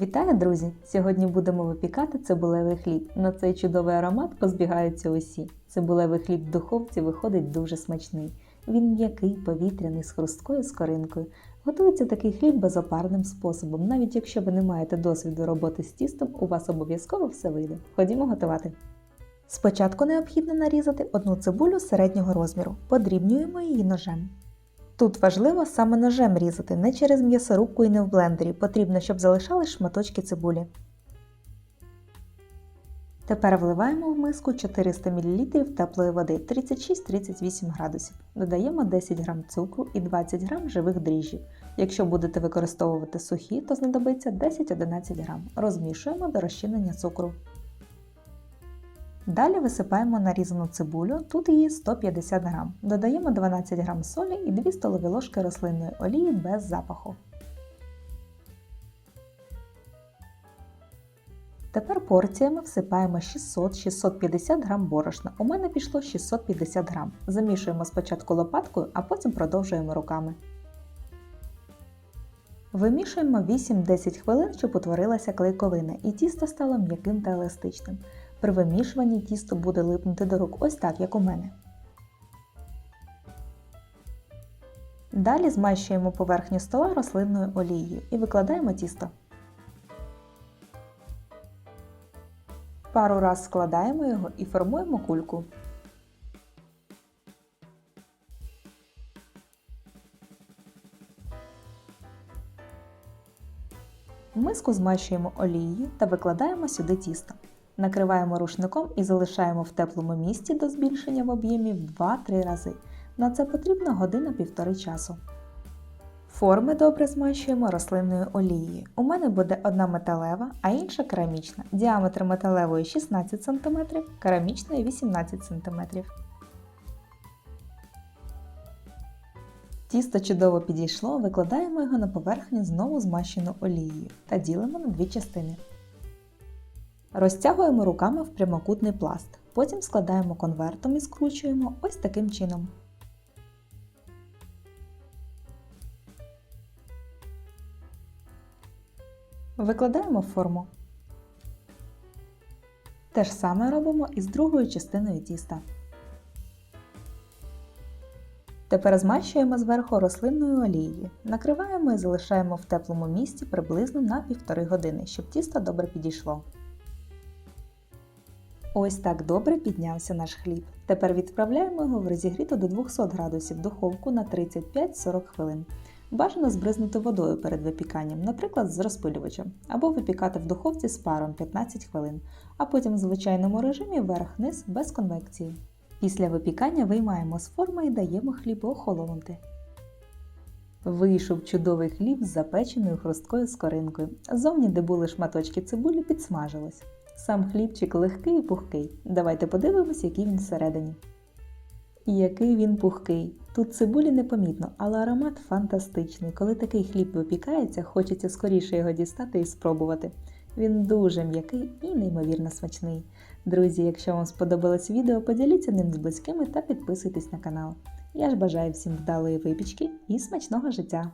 Вітаю, друзі! Сьогодні будемо випікати цибулевий хліб. На цей чудовий аромат позбігаються усі. Цибулевий хліб в духовці виходить дуже смачний. Він м'який, повітряний, з хрусткою скоринкою. Готується такий хліб безопарним способом. Навіть якщо ви не маєте досвіду роботи з тістом, у вас обов'язково все вийде. Ходімо готувати. Спочатку необхідно нарізати одну цибулю середнього розміру. Подрібнюємо її ножем. Тут важливо саме ножем різати, не через м'ясорубку і не в блендері. Потрібно, щоб залишались шматочки цибулі. Тепер вливаємо в миску 400 мл теплої води 36-38 градусів. Додаємо 10 г цукру і 20 г живих дріжджів. Якщо будете використовувати сухі, то знадобиться 10-11 г. Розмішуємо до розчинення цукру. Далі висипаємо нарізану цибулю, тут її 150 г. Додаємо 12 г солі і 2 столові ложки рослинної олії без запаху. Тепер порціями всипаємо 600-650 г борошна. У мене пішло 650 г. Замішуємо спочатку лопаткою, а потім продовжуємо руками. Вимішуємо 8-10 хвилин, щоб утворилася клейковина, і тісто стало м'яким та еластичним. При вимішуванні тісто буде липнути до рук, ось так, як у мене. Далі змащуємо поверхню стола рослинною олією і викладаємо тісто. Пару раз складаємо його і формуємо кульку. Миску змащуємо олією та викладаємо сюди тісто. Накриваємо рушником і залишаємо в теплому місці до збільшення в об'ємі в 2-3 рази. На це потрібно година-півтори часу. Форми добре змащуємо рослинною олією. У мене буде одна металева, а інша керамічна. Діаметр металевої 16 см, керамічної 18 см. Тісто чудово підійшло, викладаємо його на поверхню знову змащену олією та ділимо на дві частини. Розтягуємо руками в прямокутний пласт. Потім складаємо конвертом і скручуємо ось таким чином. Викладаємо форму. Те ж саме робимо і з другою частиною тіста. Тепер змащуємо зверху рослинною олією. Накриваємо і залишаємо в теплому місці приблизно на 1,5 години, щоб тісто добре підійшло. Ось так добре піднявся наш хліб. Тепер відправляємо його в розігріту до 200 градусів духовку на 35-40 хвилин. Бажано збризнути водою перед випіканням, наприклад, з розпилювачем, або випікати в духовці з паром 15 хвилин, а потім в звичайному режимі вверх-вниз без конвекції. Після випікання виймаємо з форми і даємо хлібу охолонути. Вийшов чудовий хліб з запеченою хрусткою скоринкою. Зовні, де були шматочки цибулі, підсмажились. Сам хлібчик легкий і пухкий. Давайте подивимось, який він всередині. Який він пухкий. Тут цибулі непомітно, але аромат фантастичний. Коли такий хліб випікається, хочеться скоріше його дістати і спробувати. Він дуже м'який і неймовірно смачний. Друзі, якщо вам сподобалось відео, поділіться ним з близькими та підписуйтесь на канал. Я ж бажаю всім вдалої випічки і смачного життя!